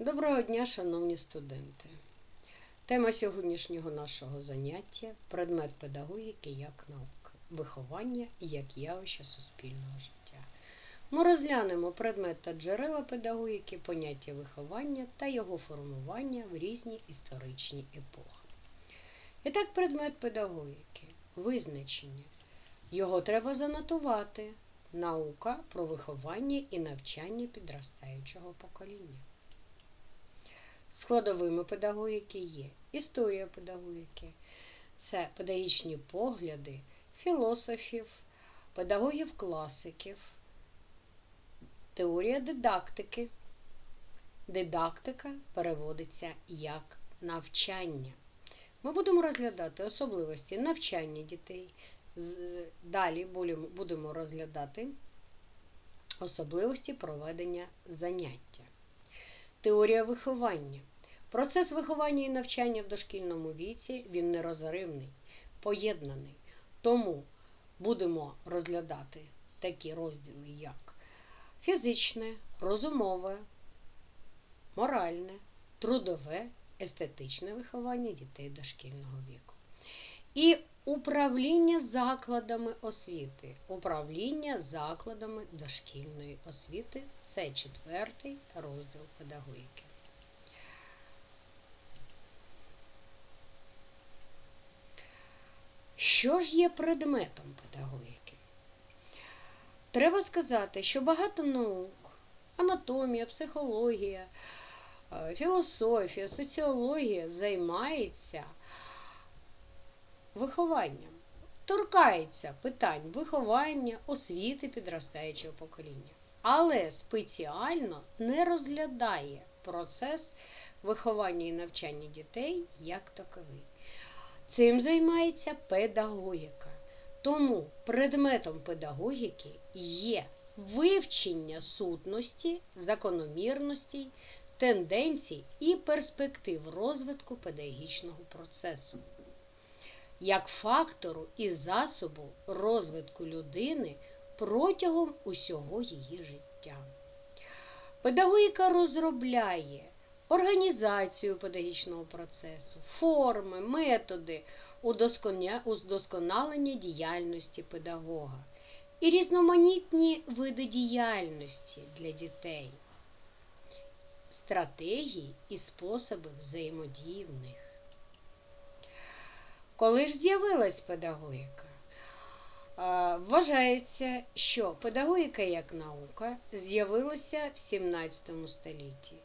Доброго дня, шановні студенти. Тема сьогоднішнього нашого заняття предмет педагогіки як наука, виховання як явище суспільного життя. Ми розглянемо предмет та джерела педагогіки, поняття виховання та його формування в різні історичні епохи. І так, предмет педагогіки визначення. Його треба занотувати. Наука про виховання і навчання підростаючого покоління. Складовими педагогіки є історія педагогіки, це педагогічні погляди філософів, педагогів-класиків, теорія дидактики. Дидактика переводиться як навчання. Ми будемо розглядати особливості навчання дітей. Далі будемо розглядати особливості проведення заняття. Теорія виховання. Процес виховання і навчання в дошкільному віці він нерозривний, поєднаний. Тому будемо розглядати такі розділи, як фізичне, розумове, моральне, трудове, естетичне виховання дітей дошкільного віку. І управління закладами освіти. Управління закладами дошкільної освіти це четвертий розділ педагогіки. Що ж є предметом педагогіки? Треба сказати, що багато наук, анатомія, психологія, е, філософія, соціологія займається вихованням, торкається питань виховання, освіти підростаючого покоління, але спеціально не розглядає процес виховання і навчання дітей як таковий. Цим займається педагогіка. Тому предметом педагогіки є вивчення сутності, закономірностей, тенденцій і перспектив розвитку педагогічного процесу як фактору і засобу розвитку людини протягом усього її життя. Педагогіка розробляє організацію педагогічного процесу, форми, методи удосконалення діяльності педагога і різноманітні види діяльності для дітей, стратегії і способи взаємодії в них. Коли ж з'явилась педагогіка? Вважається, що педагогіка як наука з'явилася в 17 столітті.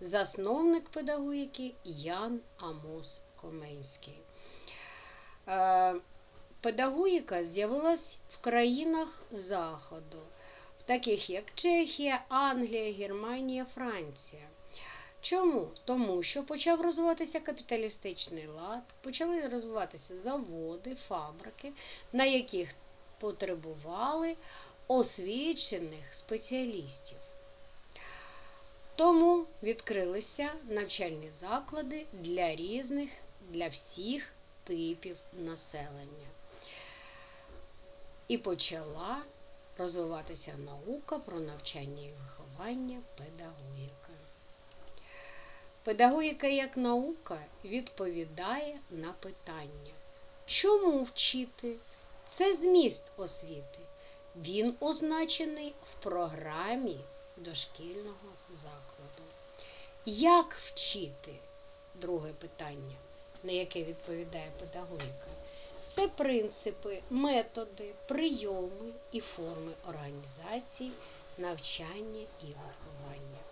Засновник педагогіки Ян Амос Коменський. Педагогіка з'явилась в країнах Заходу, в таких як Чехія, Англія, Германія, Франція. Чому? Тому що почав розвиватися капіталістичний лад, почали розвиватися заводи, фабрики, на яких потребували освічених спеціалістів. Тому відкрилися навчальні заклади для різних, для всіх типів населення. І почала розвиватися наука про навчання і виховання педагогіка. Педагогіка як наука відповідає на питання, чому вчити? Це зміст освіти. Він означений в програмі дошкільного закладу. Як вчити? Друге питання, на яке відповідає педагогіка. Це принципи, методи, прийоми і форми організації, навчання і виховання.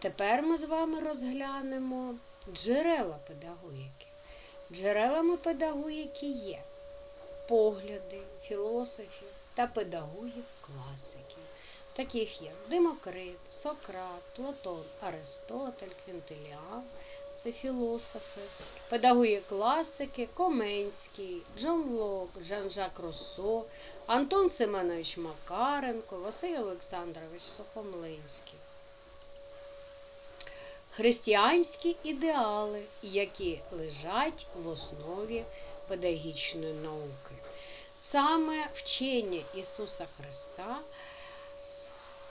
Тепер ми з вами розглянемо джерела педагогіки. Джерелами педагогіки є погляди філософів та педагогів-класиків, таких як Демокрит, Сократ, Платон, Аристотель, Квінтиліан, це філософи, педагоги-класики Коменський, Джон Лок, Жан-Жак Руссо, Антон Семенович Макаренко, Василь Олександрович Сухомлинський християнські ідеали, які лежать в основі педагогічної науки. Саме вчення Ісуса Христа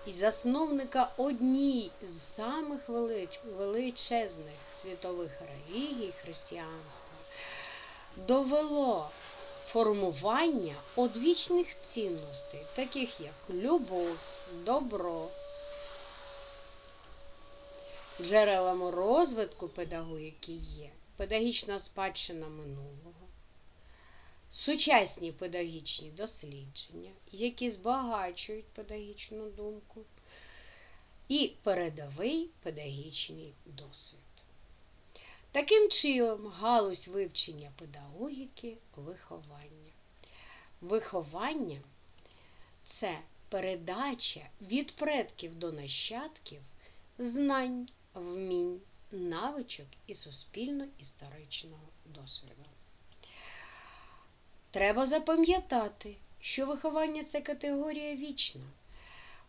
і засновника одній з самих величезних світових релігій християнства, довело формування одвічних цінностей, таких як любов, добро. Джерелами розвитку педагогіки є педагогічна спадщина минулого, сучасні педагогічні дослідження, які збагачують педагогічну думку, і передовий педагогічний досвід. Таким чином, галузь вивчення педагогіки виховання. Виховання це передача від предків до нащадків знань, вмінь, навичок і суспільно-історичного досвіду. Треба запам'ятати, що виховання це категорія вічна.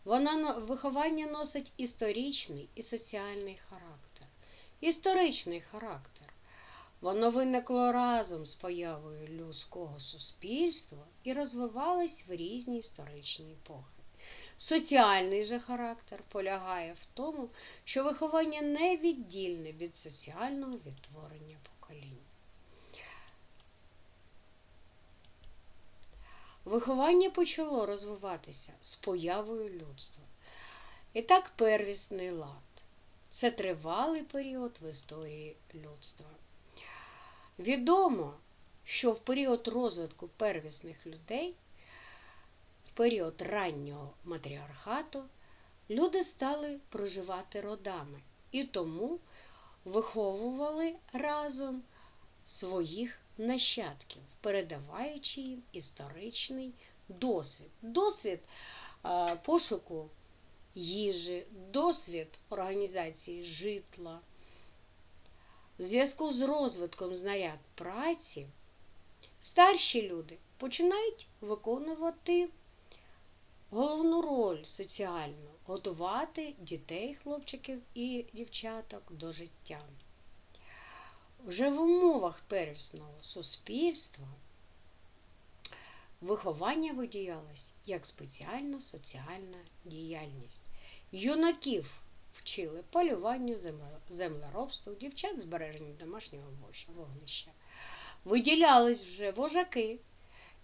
Вона виховання носить історичний і соціальний характер. Історичний характер. Воно виникло разом з появою людського суспільства і розвивалось в різні історичні епохи. Соціальний же характер полягає в тому, що виховання невіддільне від соціального відтворення поколінь. Виховання почало розвиватися з появою людства. І так первісний лад. Це тривалий період в історії людства. Відомо, що в період розвитку первісних людей період раннього матріархату люди стали проживати родами і тому виховували разом своїх нащадків, передаваючи їм історичний досвід. Досвід е, пошуку їжі, досвід організації житла. В зв'язку з розвитком знаряд праці старші люди починають виконувати головну роль соціальну готувати дітей, хлопчиків і дівчаток до життя. Вже в умовах первісного суспільства виховання виділялось як спеціальна соціальна діяльність. Юнаків вчили полюванню, землеробству, дівчат збереженню домашнього вогнища. Виділялись вже вожаки,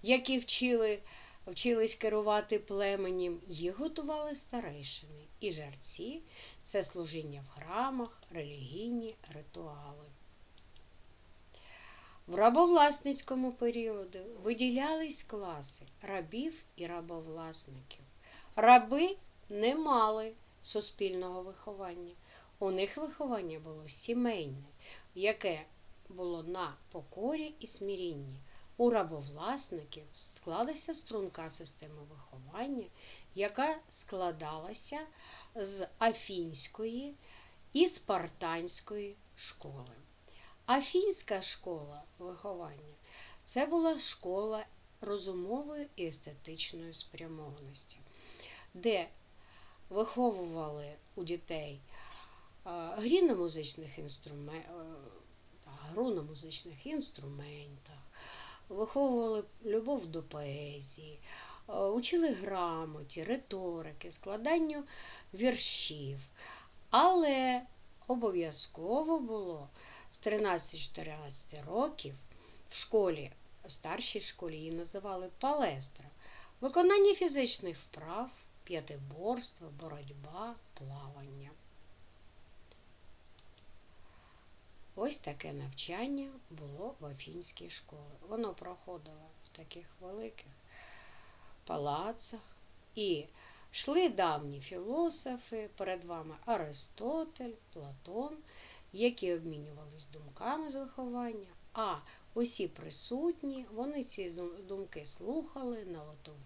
які вчили вчились керувати племенем, їх готували старейшини і жерці це служіння в храмах, релігійні ритуали. В рабовласницькому періоді виділялись класи рабів і рабовласників. Раби не мали суспільного виховання. У них виховання було сімейне, яке було на покорі і смирінні. У рабовласників склалася струнка система виховання, яка складалася з афінської і спартанської школи. Афінська школа виховання це була школа розумової і естетичної спрямованості, де виховували у дітей грі на музичних інструментах, гру на музичних інструментах виховували любов до поезії, е, учили грамоті, риторики, складанню віршів. Але обов'язково було з 13-14 років в школі, в старшій школі її називали палестра, виконання фізичних вправ, п'ятиборство, боротьба, плавання. Ось таке навчання було в Афінській школі. Воно проходило в таких великих палацах. І йшли давні філософи, перед вами Аристотель, Платон, які обмінювались думками з виховання. А усі присутні, вони ці думки слухали,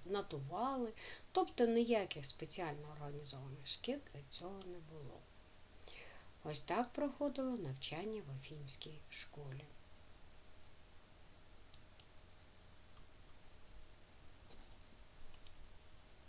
нотували, тобто ніяких спеціально організованих шкіл для цього не було. Ось так проходило навчання в Афінській школі.